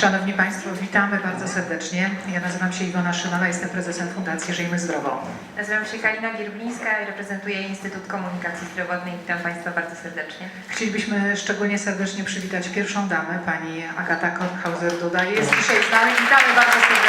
Szanowni Państwo, witamy bardzo serdecznie. Ja nazywam się Iwona Szymala, jestem prezesem Fundacji Żyjmy Zdrowo. Nazywam się Kalina Gierblińska i reprezentuję Instytut Komunikacji Zdrowotnej. Witam Państwa bardzo serdecznie. Chcielibyśmy szczególnie serdecznie przywitać pierwszą damę, pani Agata Korthauser-Duda. Jest dzisiaj z nami. Witamy bardzo serdecznie.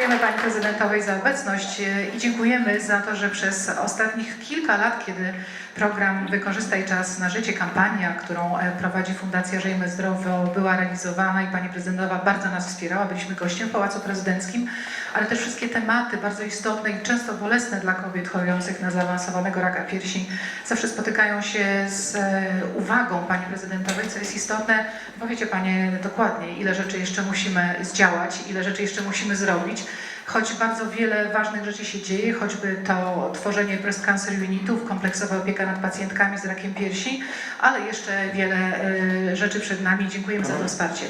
Dziękujemy Pani Prezydentowej za obecność e, i dziękujemy za to, że przez ostatnich kilka lat, kiedy program Wykorzystaj Czas na Życie, kampania, którą e, prowadzi Fundacja Żyjmy Zdrowo, była realizowana i Pani Prezydentowa bardzo nas wspierała. Byliśmy gościem w Pałacu Prezydenckim, ale też wszystkie tematy bardzo istotne i często bolesne dla kobiet chorujących na zaawansowanego raka piersi zawsze spotykają się z e, uwagą Pani Prezydentowej, co jest istotne. Powiecie Panie dokładnie, ile rzeczy jeszcze musimy zdziałać, ile rzeczy jeszcze musimy zrobić choć bardzo wiele ważnych rzeczy się dzieje, choćby to tworzenie breast cancer unitów, kompleksowa opieka nad pacjentkami z rakiem piersi, ale jeszcze wiele e, rzeczy przed nami. Dziękujemy za to wsparcie.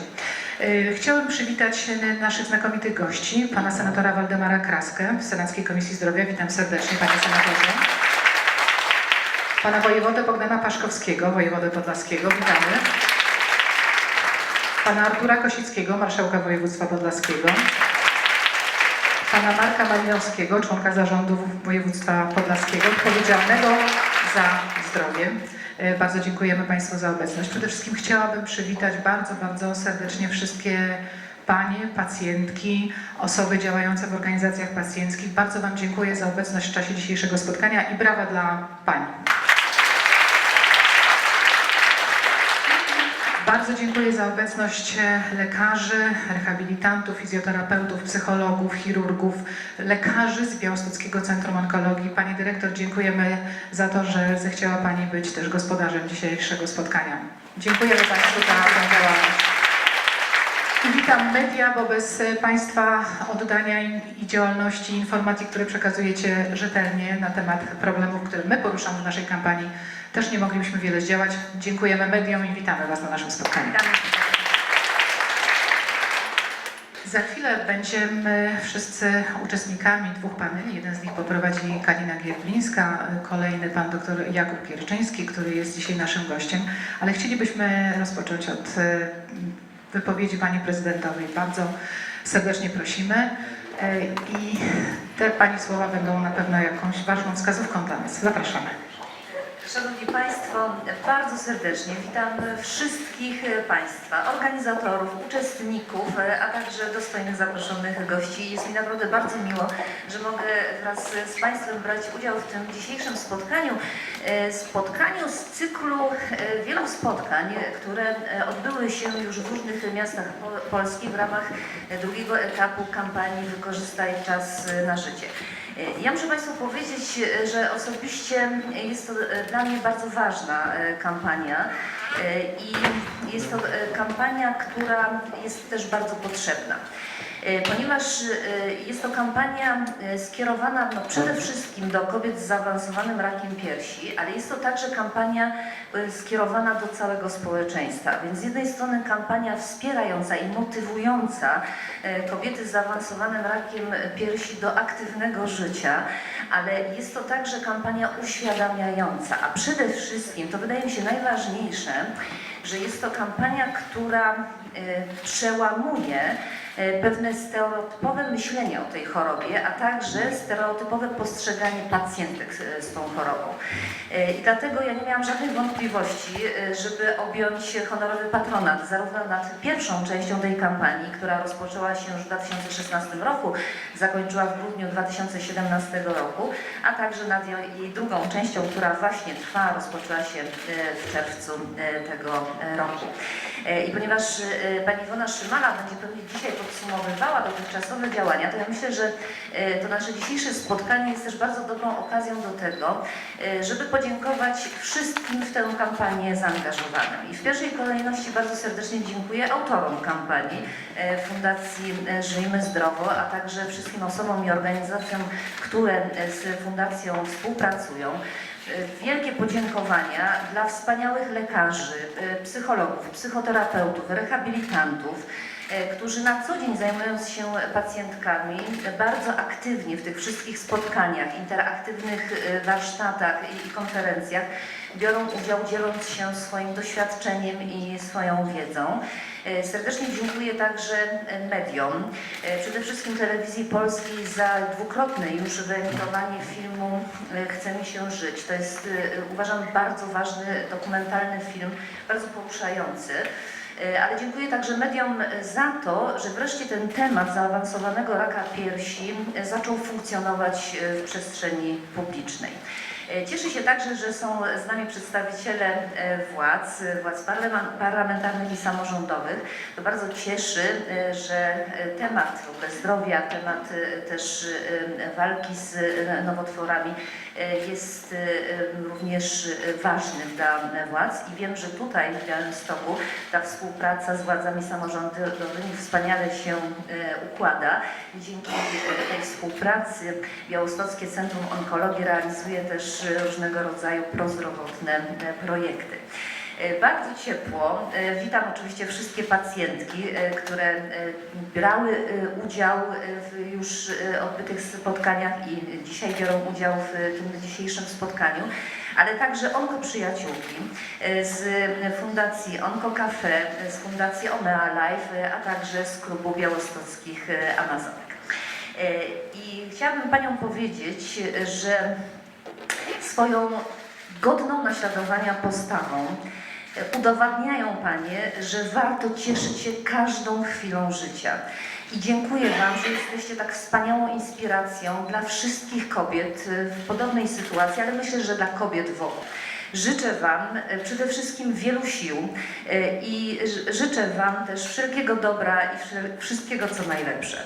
E, Chciałem przywitać naszych znakomitych gości, pana senatora Waldemara Kraskę w Senackiej Komisji Zdrowia. Witam serdecznie, panie senatorze. Pana wojewodę Bogdana Paszkowskiego, wojewodę podlaskiego. Witamy. Pana Artura Kosickiego, marszałka województwa podlaskiego pana Marka Malinowskiego, członka zarządu województwa podlaskiego, odpowiedzialnego za zdrowie. E, Bardzo dziękujemy Państwu za obecność. Przede wszystkim chciałabym przywitać bardzo, bardzo serdecznie wszystkie Panie, pacjentki, osoby działające w organizacjach pacjenckich. Bardzo Wam dziękuję za obecność w czasie dzisiejszego spotkania i brawa dla Pani. Bardzo dziękuję za obecność e, lekarzy, rehabilitantów, fizjoterapeutów, psychologów, chirurgów, lekarzy z Białostockiego Centrum Onkologii. Pani dyrektor, dziękujemy za to, że zechciała Pani być też gospodarzem dzisiejszego spotkania. Dziękujemy Państwu za tę działalność. Witam media, bo bez e, Państwa oddania i działalności, informacji, które przekazujecie rzetelnie na temat problemów, które my poruszamy w naszej kampanii, też nie moglibyśmy wiele zdziałać. Dziękujemy mediom i witamy Was na naszym spotkaniu. Za chwilę będziemy wszyscy uczestnikami dwóch paneli. Jeden z nich poprowadzi Kalina Gierblińska, kolejny pan dr Jakub Gierczyński, który jest dzisiaj naszym gościem. Ale chcielibyśmy rozpocząć od e, wypowiedzi pani prezydentowej. Bardzo serdecznie prosimy. E, I te pani słowa będą na pewno jakąś ważną wskazówką dla nas. Zapraszamy. Szanowni Państwo, bardzo serdecznie witam wszystkich Państwa, organizatorów, uczestników, a także dostojnych zaproszonych gości. Jest mi naprawdę bardzo miło, że mogę wraz z Państwem brać udział w tym dzisiejszym spotkaniu. Spotkaniu z cyklu wielu spotkań, które odbyły się już w różnych miastach po- Polski w ramach drugiego etapu kampanii Wykorzystaj czas na życie. Ja muszę Państwu powiedzieć, że osobiście jest to dla mnie bardzo ważna e, kampania e, i jest to e, kampania, która jest też bardzo potrzebna. E, Ponieważ e, jest to kampania e, skierowana no, przede wszystkim do kobiet z zaawansowanym rakiem piersi, ale jest to także kampania skierowana do całego społeczeństwa. Więc z jednej strony kampania wspierająca i motywująca kobiety z zaawansowanym rakiem piersi do aktywnego życia, ale jest to także kampania uświadamiająca, a przede wszystkim, to wydaje mi się najważniejsze, że jest to kampania, która przełamuje pewne stereotypowe myślenie o tej chorobie, a także stereotypowe postrzeganie pacjentek z, tą chorobą. E, I dlatego ja nie miałam żadnych wątpliwości, e, żeby objąć honorowy patronat zarówno nad pierwszą częścią tej kampanii, która rozpoczęła się już w 2016 roku, zakończyła w grudniu 2017 roku, a także nad jej drugą częścią, która właśnie trwa, rozpoczęła się e, w czerwcu e, tego e, roku. E, I ponieważ e, pani Iwona Szymala będzie pewnie dzisiaj podsumowywała dotychczasowe działania, to ja myślę, że e, to nasze dzisiejsze spotkanie jest też bardzo dobrą okazją do tego, e, żeby podziękować wszystkim w tę kampanię zaangażowanym. I w pierwszej kolejności bardzo serdecznie dziękuję autorom kampanii e, Fundacji Żyjmy Zdrowo, a także wszystkim osobom i organizacjom, które z Fundacją współpracują. Wielkie podziękowania dla wspaniałych lekarzy, psychologów, psychoterapeutów, rehabilitantów, którzy na co dzień zajmując się pacjentkami, e, bardzo aktywnie w tych wszystkich spotkaniach, interaktywnych e, warsztatach i- konferencjach biorą udział, dzieląc się swoim doświadczeniem i swoją wiedzą. E, Serdecznie dziękuję także e, mediom, e, przede wszystkim Telewizji Polskiej za dwukrotne już wyemitowanie filmu e, Chce mi się żyć. To jest, e, uważam, bardzo ważny dokumentalny film, bardzo poruszający. E, Ale dziękuję także mediom e, za to, że wreszcie ten temat zaawansowanego raka piersi e, zaczął funkcjonować w przestrzeni publicznej. Cieszę się także, że są z nami przedstawiciele władz, władz parlamentarnych i samorządowych. To bardzo cieszy, że temat w ogóle zdrowia, temat też walki z nowotworami jest również ważny dla władz i wiem, że tutaj w Białymstoku ta współpraca z władzami samorządowymi wspaniale się e, układa. Dzięki tej współpracy Białostockie Centrum Onkologii realizuje też różnego rodzaju prozdrowotne e, projekty. E, Bardzo ciepło. e, Witam oczywiście wszystkie pacjentki, e, które brały udział w już odbytych spotkaniach i dzisiaj biorą udział w tym dzisiejszym spotkaniu, ale także onkoprzyjaciółki z Fundacji Onko Cafe, z Fundacji Omea Life, a także z klubu białostockich Amazonek. I chciałabym Panią powiedzieć, że swoją godną naśladowania postawą udowadniają Panie, że warto cieszyć się każdą chwilą życia. I dziękuję Wam, że jesteście tak wspaniałą inspiracją dla wszystkich kobiet e, w podobnej sytuacji, ale myślę, że dla kobiet w ogóle. Życzę Wam e, przede wszystkim wielu sił e, i życzę Wam też wszelkiego dobra i wszystkiego, co najlepsze.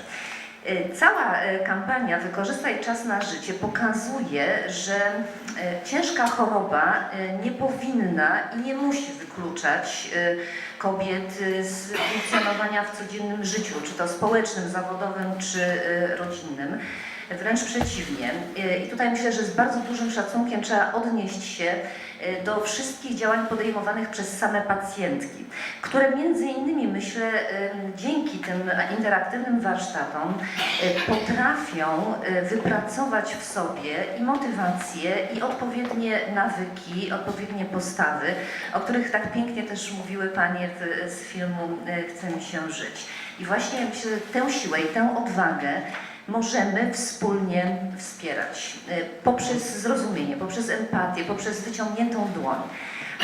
E, Cała e, kampania Wykorzystaj czas na życie pokazuje, że e, ciężka choroba nie powinna i nie musi wykluczać kobiet z funkcjonowania w codziennym życiu, czy to społecznym, zawodowym, czy rodzinnym. Wręcz przeciwnie. E, I tutaj myślę, że z bardzo dużym szacunkiem trzeba odnieść się e, do wszystkich działań podejmowanych przez same pacjentki, które między innymi myślę dzięki tym interaktywnym warsztatom e, potrafią wypracować w sobie i motywację, i odpowiednie nawyki, odpowiednie postawy, o których tak pięknie też mówiły Panie z filmu Chce mi się żyć. I właśnie myślę, tę siłę i tę odwagę możemy wspólnie wspierać e, poprzez zrozumienie, poprzez empatię, poprzez wyciągniętą dłoń.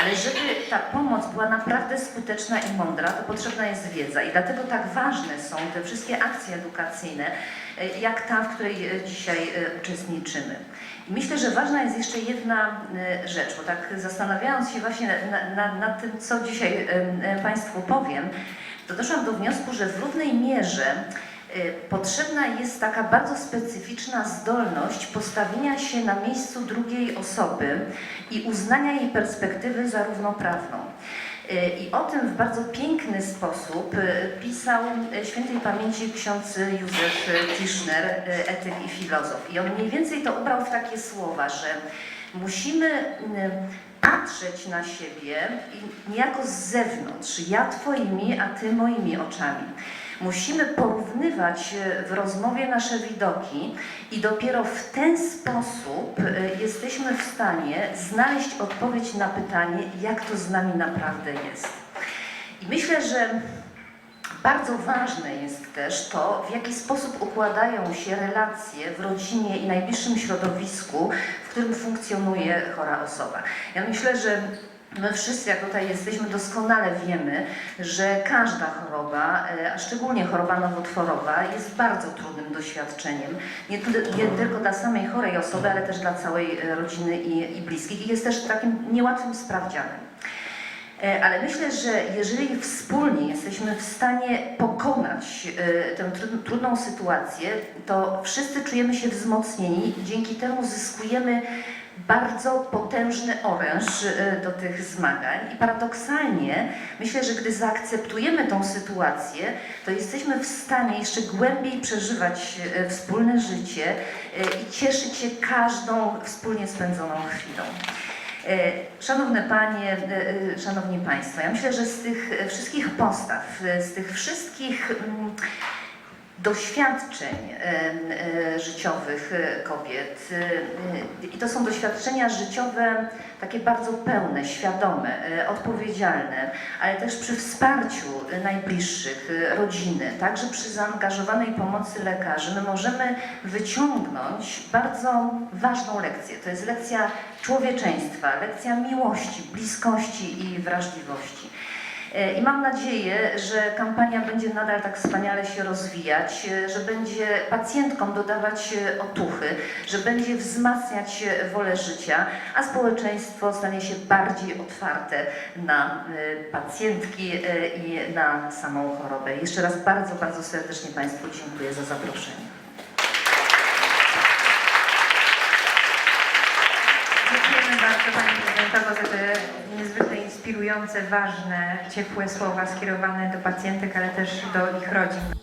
Ale żeby ta pomoc była naprawdę skuteczna i mądra, to potrzebna jest wiedza i dlatego tak ważne są te wszystkie akcje edukacyjne, e, jak ta, w której e, dzisiaj uczestniczymy. I myślę, że ważna jest jeszcze jedna rzecz, bo tak zastanawiając się właśnie na- na- nad tym, co dzisiaj Państwu powiem, to doszłam do wniosku, że w równej mierze Y, Potrzebna jest taka bardzo specyficzna zdolność postawienia się na miejscu drugiej osoby i uznania jej perspektywy za równoprawną. Y, I o tym w bardzo piękny sposób y, pisał y, świętej pamięci ksiądz Józef y, Tischner, y, etyk i filozof. I on mniej więcej to ubrał w takie słowa, że musimy y, patrzeć na siebie i niejako z zewnątrz, ja Twoimi, a Ty moimi oczami. Musimy porównywać e, w rozmowie nasze widoki i dopiero w ten sposób e, jesteśmy w stanie znaleźć odpowiedź na pytanie, jak to z nami naprawdę jest. I myślę, że bardzo ważne jest też to, w jaki sposób układają się relacje w rodzinie i najbliższym środowisku, w którym funkcjonuje chora osoba. Ja myślę, że My wszyscy, jak tutaj jesteśmy, doskonale wiemy, że każda choroba, e, a szczególnie choroba nowotworowa, jest bardzo trudnym doświadczeniem. Nie, nie tylko dla samej chorej osoby, ale też dla całej e, rodziny i, i bliskich. I jest też takim niełatwym sprawdzianem. E, Ale myślę, że jeżeli wspólnie jesteśmy w stanie pokonać e, tę tru- trudną sytuację, to wszyscy czujemy się wzmocnieni dzięki temu zyskujemy bardzo potężny oręż e, do tych zmagań. I paradoksalnie myślę, że gdy zaakceptujemy tą sytuację, to jesteśmy w stanie jeszcze głębiej przeżywać wspólne życie i cieszyć się każdą wspólnie spędzoną chwilą. E, Szanowne Panie, e, e, Szanowni Państwo, ja myślę, że z tych wszystkich postaw, z tych wszystkich mm, doświadczeń e, życiowych e, kobiet. e, I to są doświadczenia życiowe takie bardzo pełne, świadome, odpowiedzialne, ale też przy wsparciu najbliższych, rodziny, także przy zaangażowanej pomocy lekarzy, my możemy wyciągnąć bardzo ważną lekcję. To jest lekcja człowieczeństwa, lekcja miłości, bliskości i wrażliwości. E, I mam nadzieję, że kampania będzie nadal tak wspaniale się rozwijać, e, że będzie pacjentkom dodawać e, otuchy, że będzie wzmacniać wolę życia, a społeczeństwo stanie się bardziej otwarte na pacjentki i na samą chorobę. Jeszcze raz bardzo, bardzo serdecznie Państwu dziękuję za zaproszenie. Dziękujemy bardzo Pani Prezydentowo za niezwykle inspirujące, ważne, ciepłe słowa skierowane do pacjentek, ale też do ich rodzin.